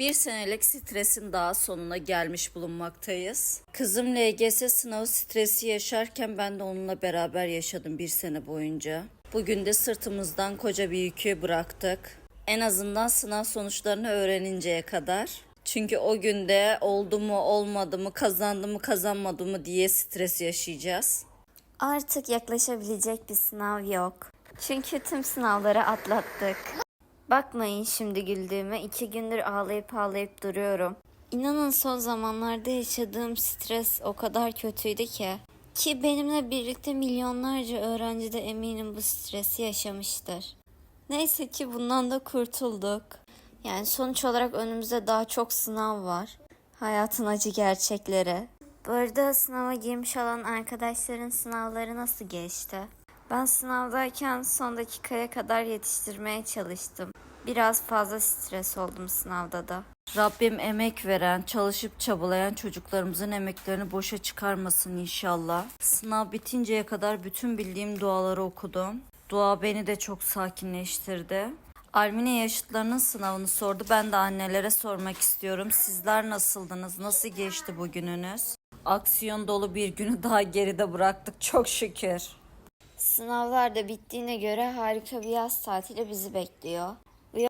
Bir senelik stresin daha sonuna gelmiş bulunmaktayız. Kızım LGS sınavı stresi yaşarken ben de onunla beraber yaşadım bir sene boyunca. Bugün de sırtımızdan koca bir yükü bıraktık. En azından sınav sonuçlarını öğreninceye kadar. Çünkü o günde oldu mu olmadı mı kazandı mı kazanmadı mı diye stres yaşayacağız. Artık yaklaşabilecek bir sınav yok. Çünkü tüm sınavları atlattık. Bakmayın şimdi güldüğüme iki gündür ağlayıp ağlayıp duruyorum. İnanın son zamanlarda yaşadığım stres o kadar kötüydü ki. Ki benimle birlikte milyonlarca öğrenci de eminim bu stresi yaşamıştır. Neyse ki bundan da kurtulduk. Yani sonuç olarak önümüzde daha çok sınav var. Hayatın acı gerçekleri. Bu arada sınava girmiş olan arkadaşların sınavları nasıl geçti? Ben sınavdayken son dakikaya kadar yetiştirmeye çalıştım. Biraz fazla stres oldum sınavda da. Rabbim emek veren, çalışıp çabalayan çocuklarımızın emeklerini boşa çıkarmasın inşallah. Sınav bitinceye kadar bütün bildiğim duaları okudum. Dua beni de çok sakinleştirdi. Almine yaşıtlarının sınavını sordu. Ben de annelere sormak istiyorum. Sizler nasıldınız? Nasıl geçti bugününüz? Aksiyon dolu bir günü daha geride bıraktık çok şükür. Sınavlar da bittiğine göre harika bir yaz tatili bizi bekliyor.